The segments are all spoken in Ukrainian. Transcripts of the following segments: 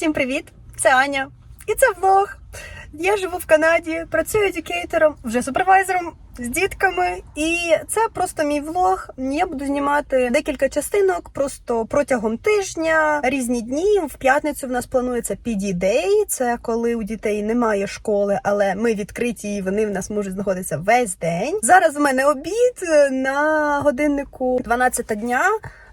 Всім привіт! Це Аня. І це влог. Я живу в Канаді, працюю едюкейтором, вже супервайзером з дітками. І це просто мій влог. Я буду знімати декілька частинок просто протягом тижня, різні дні. В п'ятницю в нас планується PD Day. Це коли у дітей немає школи, але ми відкриті і вони в нас можуть знаходитися весь день. Зараз у мене обід на годиннику 12 дня.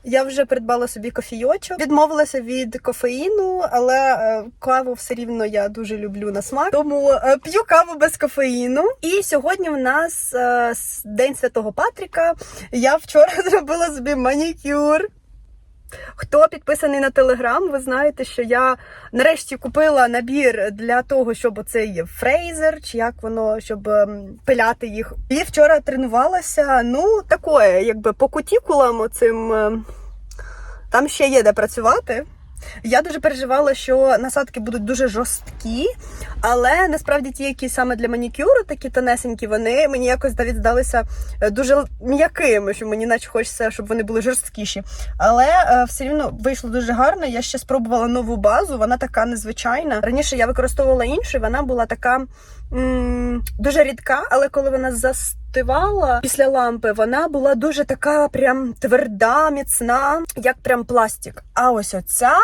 Я вже придбала собі кофійочок, відмовилася від кофеїну, але е, каву все рівно я дуже люблю на смак. Тому е, п'ю каву без кофеїну. І сьогодні в нас е, День Святого Патріка. Я вчора зробила собі манікюр. Хто підписаний на телеграм, ви знаєте, що я нарешті купила набір для того, щоб оцей фрейзер, чи як воно, щоб ем, пиляти їх. І вчора тренувалася. Ну, такое, якби по кутікулам оцим. ем, Там ще є де працювати. Я дуже переживала, що насадки будуть дуже жорсткі, але насправді ті, які саме для манікюру, такі тонесенькі, вони мені якось навіть здалися е, дуже м'якими, що мені наче хочеться, щоб вони були жорсткіші. Але е, все рівно вийшло дуже гарно. Я ще спробувала нову базу, вона така незвичайна. Раніше я використовувала іншу, вона була така м- дуже рідка, але коли вона застивала після лампи, вона була дуже така прям тверда, міцна, як прям пластик. А ось оця.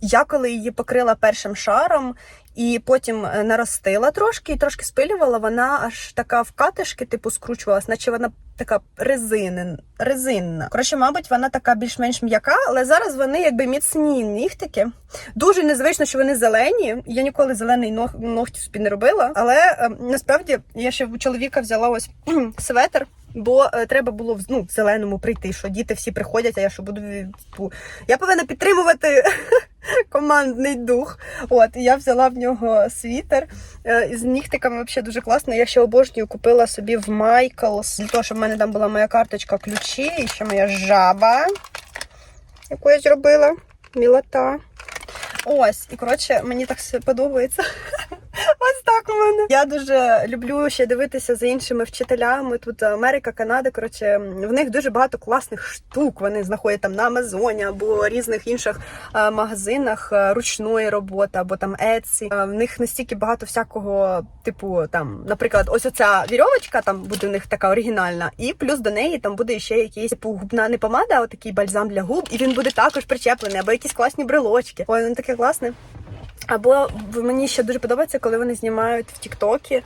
Я коли її покрила першим шаром і потім е, наростила трошки і трошки спилювала, вона аж така в катишки, типу, скручувалась, наче вона така резинен, резинна. Коротше, мабуть, вона така більш-менш м'яка, але зараз вони якби міцні нігтики. Дуже незвично, що вони зелені. Я ніколи зелений ног, ногті собі не робила. Але е, насправді я ще у чоловіка взяла ось светр. Бо е, треба було ну, в зеленому прийти, що діти всі приходять, а я що буду від- я повинна підтримувати командний дух. От і я взяла в нього світер е, з нігтиками. Взагалі дуже класно. Я ще обожнюю купила собі в Майклс, для того, щоб в мене там була моя карточка ключі, і ще моя жаба, яку я зробила. Мілота. Ось, і коротше, мені так подобається. Ось так у мене. Я дуже люблю ще дивитися за іншими вчителями. Тут Америка, Канада. Коротше, в них дуже багато класних штук. Вони знаходять там на Амазоні або різних інших е, магазинах е, ручної роботи, або там Etsy. Е, В них настільки багато всякого, типу, там, наприклад, ось оця вірьовочка там буде у них така оригінальна, і плюс до неї там буде ще якийсь типу губна не помада, а такий бальзам для губ, і він буде також причеплений, або якісь класні брелочки. Ой, він таке класне. Або мені ще дуже подобається, коли вони знімають в Тіктокі.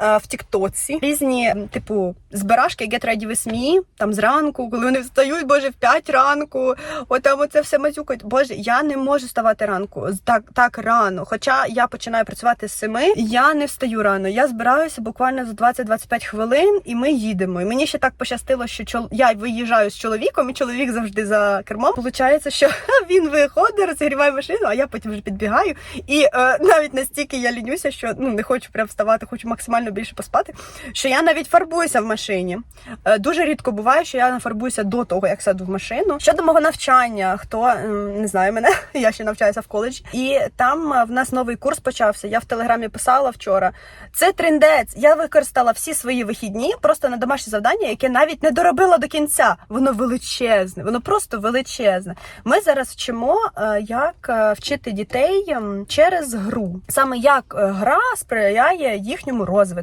Е, В Тіктоці різні, типу, збирашки Get Ready With Me, там зранку, коли вони встають, боже, в 5 ранку, от там оце все матюкають. Боже, я не можу вставати ранку так, так рано. Хоча я починаю працювати з 7, я не встаю рано. Я збираюся буквально за 20-25 хвилин, і ми їдемо. І мені ще так пощастило, що чол... я виїжджаю з чоловіком, і чоловік завжди за кермом. Получається, що він виходить, розігріває машину, а я потім вже підбігаю. І е, навіть настільки я лінюся, що ну не хочу прям вставати, хочу максимально більше поспати. Що я навіть фарбуюся в машині. Е, дуже рідко буває, що я нафарбуюся до того, як сяду в машину. Щодо мого навчання, хто не знає мене, я ще навчаюся в коледжі, і там е, в нас новий курс почався. Я в телеграмі писала вчора. Це трендець. Я використала всі свої вихідні просто на домашнє завдання, яке навіть не доробила до кінця. Воно величезне, воно просто величезне. Ми зараз вчимо, е, як вчити дітей через гру, саме як гра сприяє їхньому розвитку.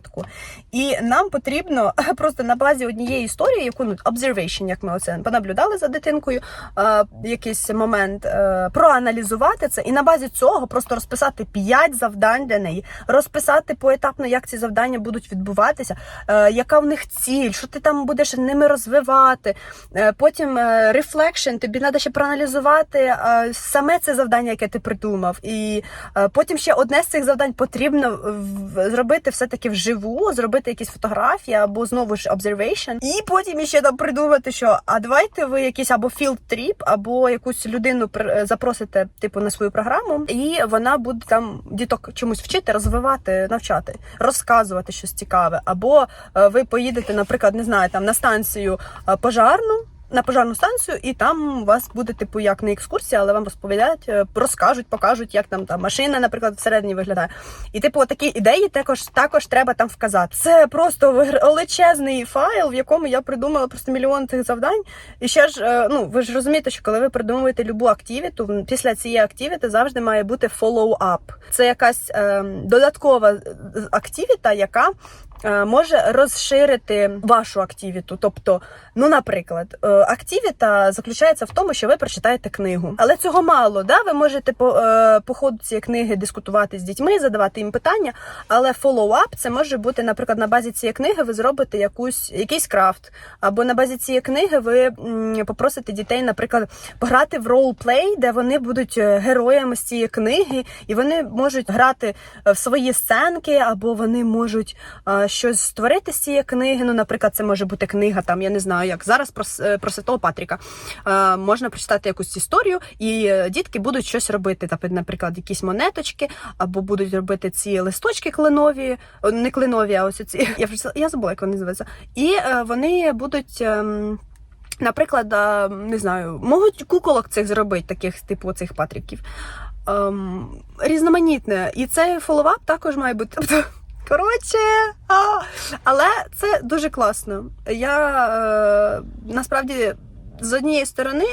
І нам потрібно просто на базі однієї історії, яку ну observation, як ми оце понаблюдали за дитинкою, е, якийсь момент е, проаналізувати це, і на базі цього просто розписати 5 завдань для неї, розписати поетапно, як ці завдання будуть відбуватися, е, яка в них ціль, що ти там будеш ними розвивати. Е, Потім е, reflection, тобі треба ще проаналізувати е, саме це завдання, яке ти придумав. І е, потім ще одне з цих завдань потрібно зробити все-таки вживу, зробити якісь фотографії або знову ж observation. І потім ще там придумати, що а давайте ви якийсь або field trip, або якусь людину пр- запросите, типу, на свою програму, і вона буде там діток чомусь вчити, розвивати, навчати, розказувати щось цікаве. Або е, ви поїдете, наприклад, не знаю, там на станцію е, пожарну. На пожарну станцію, і там у вас буде типу як не екскурсія, але вам розповідають, е, розкажуть, покажуть, як там та машина, наприклад, всередині виглядає. І типу, такі ідеї також також треба там вказати. Це просто величезний файл, в якому я придумала просто мільйон цих завдань. І ще ж, е, ну ви ж розумієте, що коли ви придумуєте любу активіту, після цієї активіти завжди має бути follow-up. Це якась е, додаткова активіта, яка може розширити вашу активіту. Тобто, ну, наприклад, е, активіта заключається в тому, що ви прочитаєте книгу. Але цього мало. Да? Ви можете по, е, по ходу цієї книги дискутувати з дітьми, задавати їм питання. Але follow-up це може бути, наприклад, на базі цієї книги ви зробите якусь якийсь крафт, або на базі цієї книги ви попросите дітей, наприклад, пограти в ролплей, де вони будуть е, героями з цієї книги, і вони можуть грати е, в свої сценки, або вони можуть е, щось створити з цієї книги. Ну, наприклад, це може бути книга, там я не знаю, як зараз про, е, про Святого Патріка. Е, можна прочитати якусь історію, і е, дітки будуть щось робити. Тобто, наприклад, якісь монеточки, або будуть робити ці листочки клинові, не клинові, а ось ці. Я я забула, як вони називаються. І е, вони будуть. ем, Наприклад, не знаю, можуть куколок цих зробити, таких типу цих патріків. Ем, різноманітне. І цей фолловап також має бути. Коротше, а, але це дуже класно. Я е, насправді. З однієї сторони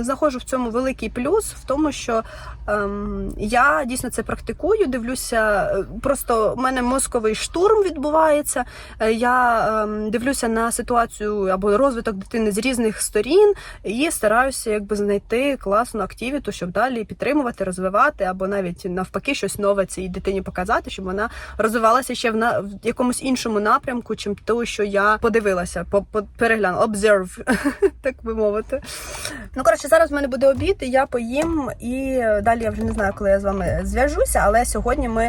знаходжу в цьому великий плюс в тому, що ем, я дійсно це практикую, дивлюся. е, Просто в мене мозковий штурм відбувається. Е, Я ем, дивлюся на ситуацію або розвиток дитини з різних сторін і стараюся якби знайти класну активіту, щоб далі підтримувати, розвивати, або навіть навпаки щось нове цій дитині показати, щоб вона розвивалася ще в на в якомусь іншому напрямку, чим то, що я подивилася, по, по переглянула, observe, так би мовити. Ну коротше, зараз в мене буде обід, і я поїм, і далі я вже не знаю, коли я з вами зв'яжуся, але сьогодні ми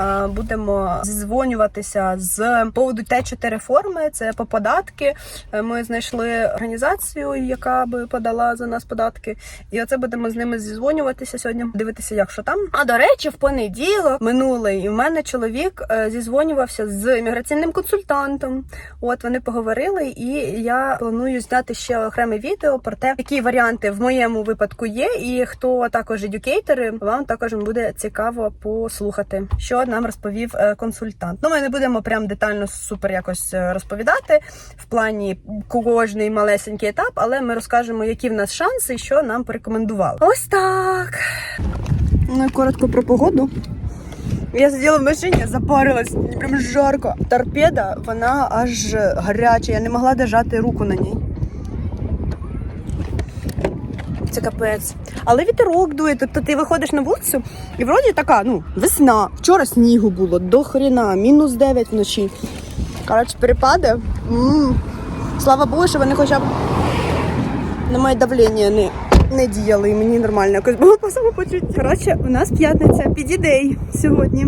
е, будемо зізвонюватися з поводу Т4 реформи. Це по податки. Е, Ми знайшли організацію, яка би подала за нас податки, і оце будемо з ними зізвонюватися сьогодні. Дивитися, як що там. А до речі, в понеділок минулий у мене чоловік е, зізвонювався з імміграційним консультантом. От вони поговорили, і я планую зняти ще окреме відео про те, які варіанти в моєму випадку є, і хто також едюкейтери, вам також буде цікаво послухати, що нам розповів е, консультант. Ну, ми не будемо прям детально супер якось е, розповідати в плані кожний малесенький етап, але ми розкажемо, які в нас шанси що нам порекомендували. Ось так. Ну і коротко про погоду. Я сиділа в машині, запарилась, прям жарко. Торпеда, вона аж гаряча, я не могла держати руку на ній. Це капець. Але вітерок дує, тобто ти виходиш на вулицю і вроді така, ну, весна. Вчора снігу було, до хрена, мінус 9 вночі. Коротше, перепади. м Слава Богу, що вони хоча б на моє давлення не, не діяли, і мені нормально якось було по самопочутті. Коротше, у нас п'ятниця, підідей сьогодні.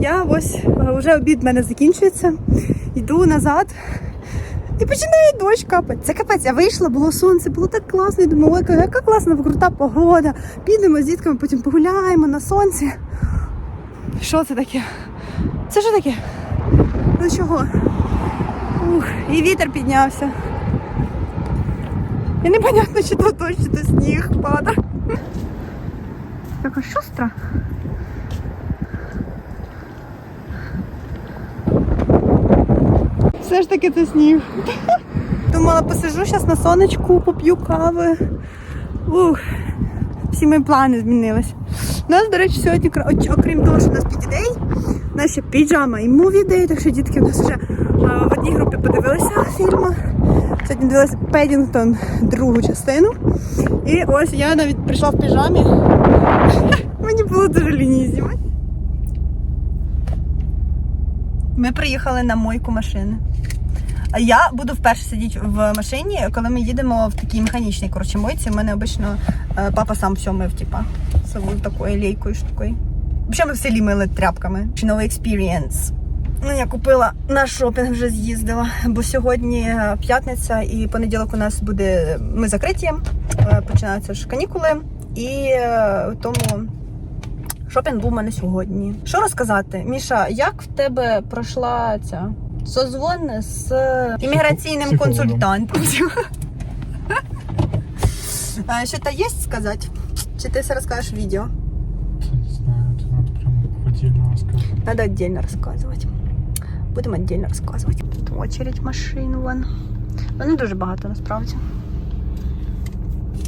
Я ось е, вже обід в мене закінчується. Йду назад. І починає дощ капати. Це капець, я вийшла, було сонце, було так класно. І думаю, ой, яка класна крута погода. Підемо з дітками, потім погуляємо на сонці. Що це таке? Це що таке? Ну чого? Ух, і вітер піднявся. І непонятно, чи то дощ, чи то сніг пада. Така шустра. Все ж таки це сніг. Думала, посижу зараз на сонечку, поп'ю кави. Ух, всі мої плани змінились. У нас, до речі, сьогодні, окрім того, що у нас підідей, у нас ще піджама і муві дей, так що дітки у нас вже в одній групі подивилися фільми. Сьогодні дивилася Педінгтон другу частину. І ось я навіть прийшла в піжамі. Мені було дуже лінії знімати. Ми приїхали на мойку машини. Я буду вперше сидіти в машині, коли ми їдемо в такій механічній коротше, мойці. У мене обично е, папа сам все мив, типа, самою такою лейкою штукою. Взагалі ми в селі мили тряпками. Чи новий експірієнс. Ну, я купила на шопінг, вже з'їздила, бо сьогодні е, п'ятниця і понеділок у нас буде. Ми закриті, е, починаються ж канікули, і тому шопінг був у мене сьогодні. Що розказати, Міша, як в тебе пройшла ця созвон з імміграційним Психологом. консультантом? А, Що-то є сказати? Чи ти все розкажеш в відео? Не знаю, это надо прям отдельно рассказывать. Надо отдельно рассказывать. Будемо отдельно розказувати. Тут очередь машин вон. Ну не дуже багато насправді.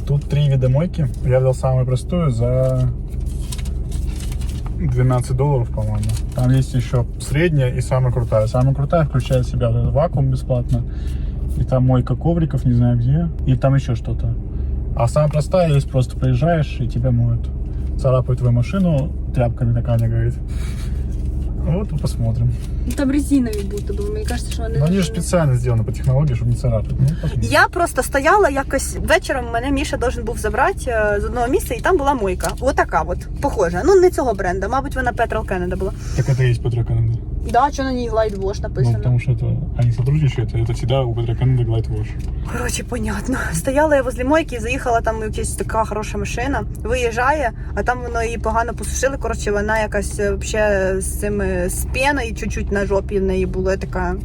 Тут три вида мойки. Я взял самую простую за 12 долларов, по-моему. Там есть еще средняя и самая крутая. Самая крутая включает в себя этот вакуум бесплатно. И там мойка ковриков, не знаю где. И там еще что-то. А самая простая есть просто приезжаешь и тебя моют. Царапают твою машину тряпками, такая мне говорит. Вот и посмотрим. Ну, Там резинові будто, бо мені кажется, що вони. Но они же специально сделаны по технологии, чтобы не царапать. Ну, посмотрим. Я просто стояла якось вечором. Мене Міша должен був забрати е, з одного місця, і там була мойка. Отака от, похожа. Ну не цього бренда, мабуть, вона Petrol Canada була. Так это и есть Петра Канада. Да, що на ній Light Wash Ну, написано. потому что это они сотрудничают, это всегда у Петра Канада Glide Wash. Коротше, понятно. Стояла я возле мойки, заїхала там якась така хороша машина, виїжджає, а там воно її погано посушили. Коротше, вона якась е, вообще з цими з пеною чуть-чуть на жопі в неї було. Я така.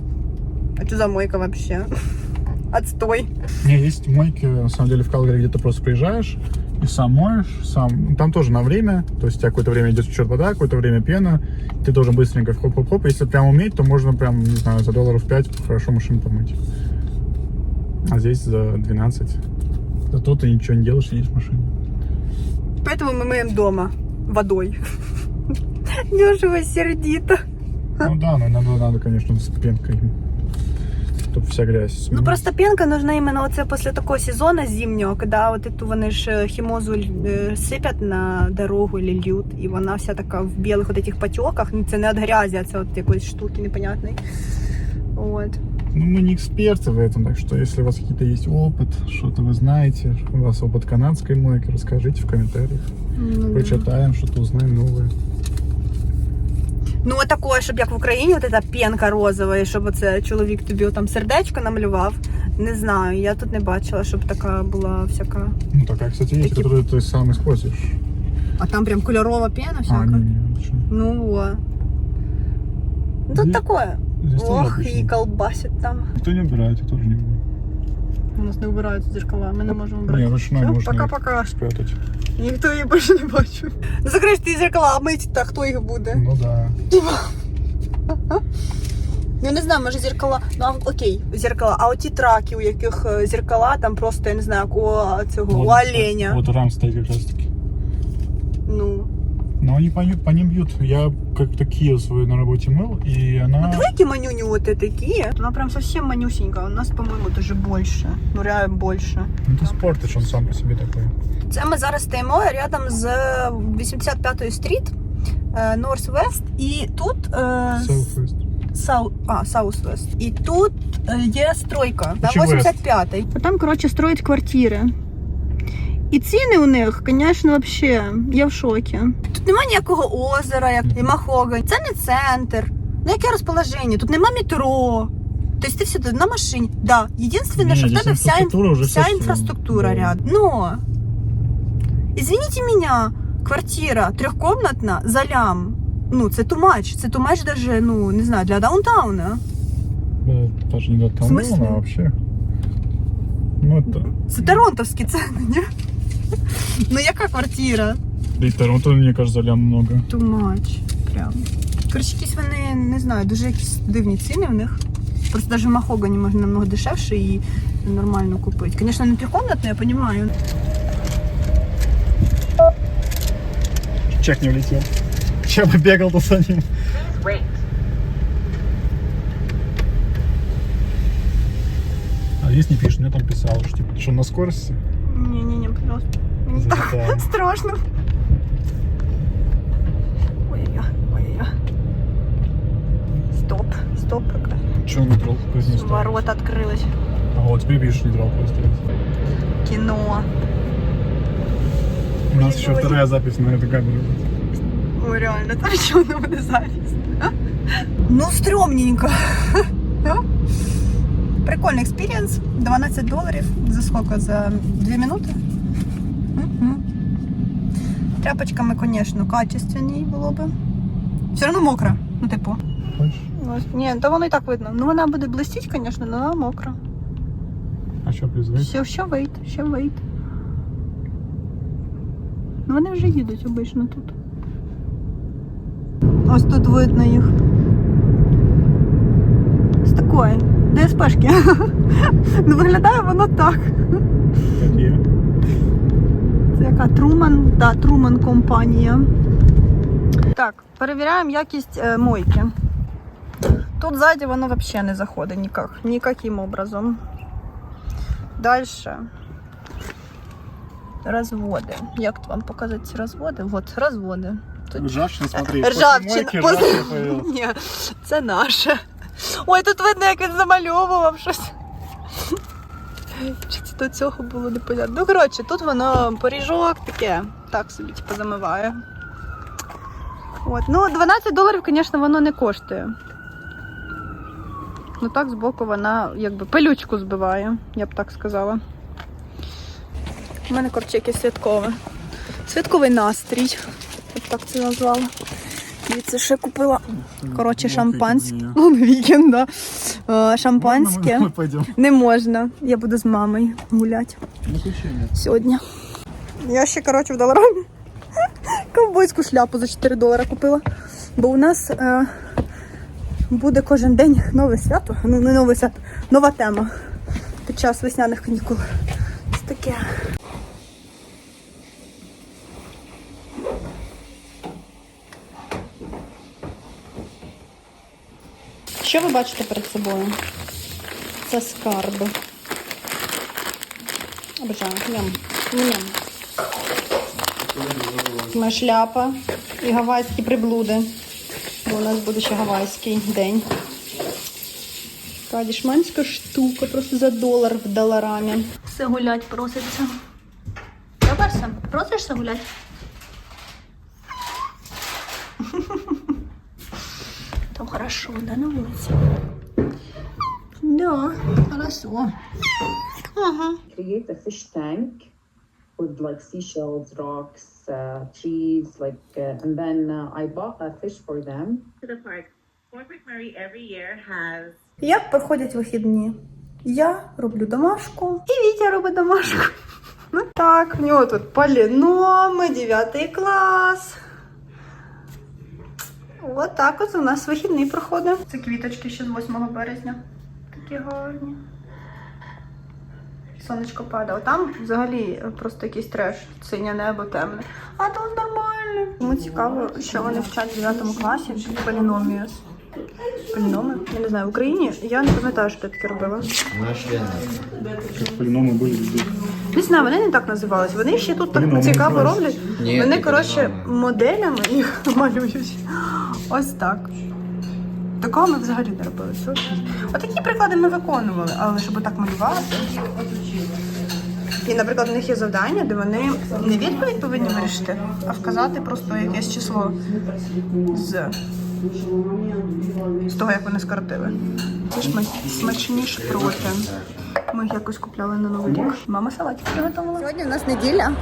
А що за мойка вообще? Отстой. Не, есть мойки, на самом деле, в Калгари, где ты просто приезжаешь и сам моешь, сам. ну, Там тоже на время, то есть у тебя какое-то время идет счет вода, какое-то время пена, ты должен быстренько хоп-хоп-хоп. Если прям уметь, то можно прям, не знаю, за долларов 5 хорошо машину помыть. А здесь за 12. Зато ты ничего не делаешь, сидишь в машине. Поэтому мы мыем дома водой. Дешево сердито. Ну да, но иногда надо, конечно, с пенкой. Чтобы вся грязь Ну смылась. просто пенка нужна іменно оце після такого сезону зимнього, коли от эту вони ж е, хімозу е, сипять на дорогу или льют, і вона вся така в білих от этих потеках. Ну це не від грязі, а це от якоїсь штуки непонятної. От. Ну, мы не эксперты в этом, так что если у вас какие-то есть опыт, что-то вы знаете, у вас опыт канадской мойки, расскажите в комментариях. Ну, да. Почитаем, что-то узнаем новое. ну такое, щоб як в Україні, от ця пенка розова, і щоб оце чоловік тобі там сердечко намалював. Не знаю, я тут не бачила, щоб така була всяка. Ну, такая, кстати, есть, Такие- которую ты сам используешь. А там прям кольорова пена всяка. А, не, не, лучше. Ну вот. Ну, Тут Здесь- такое. Здесь тоже Ох, обычно. і колбасить там. Никто не убирает, я тоже не буду. У нас не убирають зеркала, ми не можемо Не, брати. ручной Всё, можно пока-пока. их спрятать. Ніхто її більше не бачив. Ну закриш ти зеркала, а мить, та хто їх буде? Ну да. Ну не знаю, може зеркала. Ну а окей, зеркала. А оті траки, у яких е, зеркала, там просто, я не знаю, як у цього у оленя. Вот рам стоит как раз таки. Ну. Но они по, ним- по ним бьют. Я как-то Киев свою на работе мыл, и Ну она... диви, які манюні от такі. Вона прям совсем манюсенька. У нас, по-моєму, даже більше. Ну реально більше. Ну, ты спортишь, он сам по себе такой. Це ми зараз стоїмо рядом з 85-ї стріт, е, North West, і тут е, Southwest. Сау, а, South West. І тут е, є стройка на Чи West? 85-й. А там, коротше, строять квартири. І ціни у них, звісно, взагалі, я в шокі. Тут немає ніякого озера, як і Махогань. Це не центр. Ну яке розположення? Тут нема метро. Тобто ти всюди на машині. Да. Єдине, що в тебе вся, ін- вся Да. рядом. Но, извините меня, квартира трехкомнатна за лям. Ну, це too much. Це much даже, ну, не знаю, для даунтауна. Да, даже не В а вообще. Ну, это... Це торонтовські ціни, ні? Ну, яка квартира? И Торонто, мне кажется, лям много. Too much. Прям. Коротше, якісь вони, не знаю, дуже якісь дивні ціни в них. Просто навіть в Махогані можна намного дешевше і нормально купити. Звісно, не трехкомнатну, я розумію. Чек не улетел. Я бы бегал-то за ним. Wait. А здесь не пишет, мне там писал, что, типа, что на скорости. Ні-ні-ні, пожалуйста. Мені так залетаем. страшно. Ой-ой-ой, ой-ой-ой. Стоп, стоп. какая. Че он нейтралку не ставит? Ворота открылась. А вот теперь пишешь нейтралку ставить. Кино. У нас Ой, еще ой. вторая запись на эту камеру. Ой, реально, там еще одна буде запись. Ну, стрёмненько. Прикольний експірієнс. 12 доларів. За сколько? За 2 минути? Тряпочками, звісно, качественні було би. Все одно мокро. Ну, типу. Хочешь? Ні, то воно і так видно. Ну, вона буде блистіть, звісно, але вона мокра. А что, плюс вейт? Ще, ще вейт, ще вейт. Ну вони вже їдуть обично тут. Ось тут видно їх. З такої. ДСПшки. Ну виглядає воно так. Какие? Яка Труман, да, Труман компанія. Так, перевіряємо якість е, мойки. Тут ззаді воно взагалі не заходить ніяк, ніяким образом. Далі. Розводи. Як вам показати ці розводи? От, розводи. Тут Ржавчина, смотри. Ржавчина. Мойки появилась. Ні, це наше. Ой, тут видно, як він замальовував щось. Чи це до цього було непонятно. Ну, коротше, тут воно поріжок таке, так собі типу, замиває. От. Ну, 12 доларів, звісно, воно не коштує. Ну так, збоку вона якби пилючку збиває, я б так сказала. У мене, коротше, якесь святкове. Святковий настрій. Б так це назвала. Це ще купила. Коротше, шампанське. Вікенд, да. Е, Шампанське. Не можна. Я буду з мамою гуляти На сьогодні. Я ще, коротше, в доларамі ковбойську шляпу за 4 долара купила. Бо у нас е, буде кожен день нове свято. Ну, не нове свято, нова тема під час весняних канікул. Ось таке. Що ви бачите перед собою? Це скарби. Обожаю. Ням. Моя шляпа і гавайські приблуди. Бо у нас буде ще гавайський день. Така дішманська штука, просто за долар в доларамі. Все гулять проситься. Доберся? Просишся гулять? Хорошо, да, на вулиці? Да, хорошо. Ага. create a fish tank with like seashells, rocks, uh, trees, like, uh, and then uh, I bought a fish for them. to the park. Fort McMurray every year has Як проходять вихідні? Я роблю домашку, і Вітя робить домашку. Ну так, в нього тут поліноми, 9 клас. От так от у нас вихідний проходить. Це квіточки ще з 8 березня. Такі гарні. Сонечко падає. Там взагалі просто якийсь треш, синє небо темне. А тут нормально. Тому цікаво, що вони вчать в 9 класі поліномію. Поліноми? Я не знаю, в Україні я не пам'ятаю, що я таке робила. Полиномы были везде. Не знаю, вони не так називались. Вони ще тут так цікаво роблять. Вони, коротше, моделями їх малюють. Ось так. Такого ми взагалі не робили. Отакі приклади ми виконували, але щоб так малювати. І, наприклад, у них є завдання, де вони не відповідь повинні вирішити, а вказати просто якесь число з, з того, як вони скоротили. Це ж ми смачні шпроти. Ми їх якось купляли на новий рік. Мама салатик приготувала. Сьогодні у нас неділя.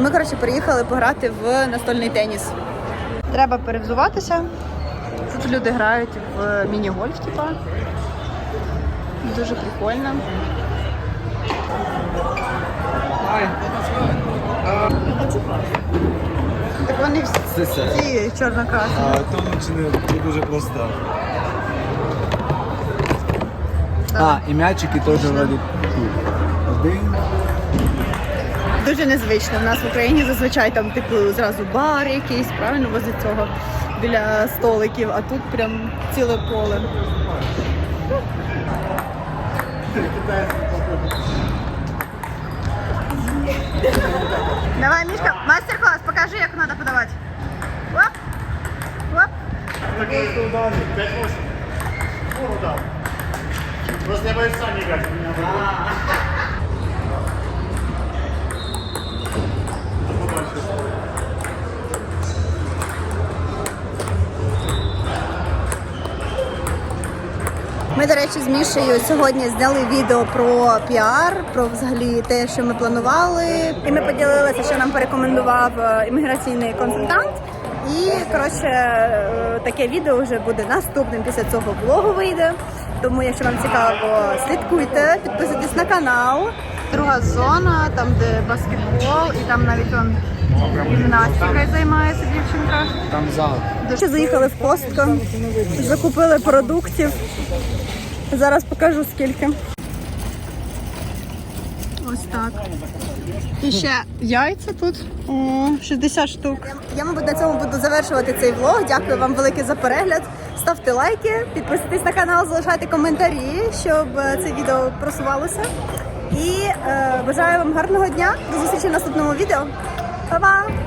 Ми, коротше, приїхали пограти в настольний теніс. Треба перевзуватися. Тут люди грають в міні-гольф, типа. Дуже прикольно. Так вони всі чорнокрасні. А то лучше не дуже просто. А, і м'ячики теж вроді. Один. Дуже незвично. У нас в Україні зазвичай там типу зразу бар якийсь, правильно возле цього біля столиків, а тут прям ціле поле. Давай, Мішка, мастер-клас, покажи, як треба подавати. Оп, оп. Просто я боюсь сам играть. Ми, до речі, з Мішею сьогодні зняли відео про піар, про взагалі те, що ми планували. І ми поділилися, що нам порекомендував е, імміграційний консультант. І коротше, е, таке відео вже буде наступним після цього влогу вийде. Тому, якщо вам цікаво, слідкуйте, підписуйтесь на канал. Друга зона, там де баскетбол, і там навіть он Гімнастикою займається дівчинка. Там зал. Ще заїхали в Костко, закупили продуктів. Зараз покажу скільки. Ось так. І ще яйця тут О, 60 штук. Я, мабуть, на цьому буду завершувати цей влог. Дякую вам велике за перегляд. Ставте лайки, підписуйтесь на канал, залишайте коментарі, щоб е, це відео просувалося. І е, бажаю вам гарного дня. До зустрічі в наступному відео. Па-па!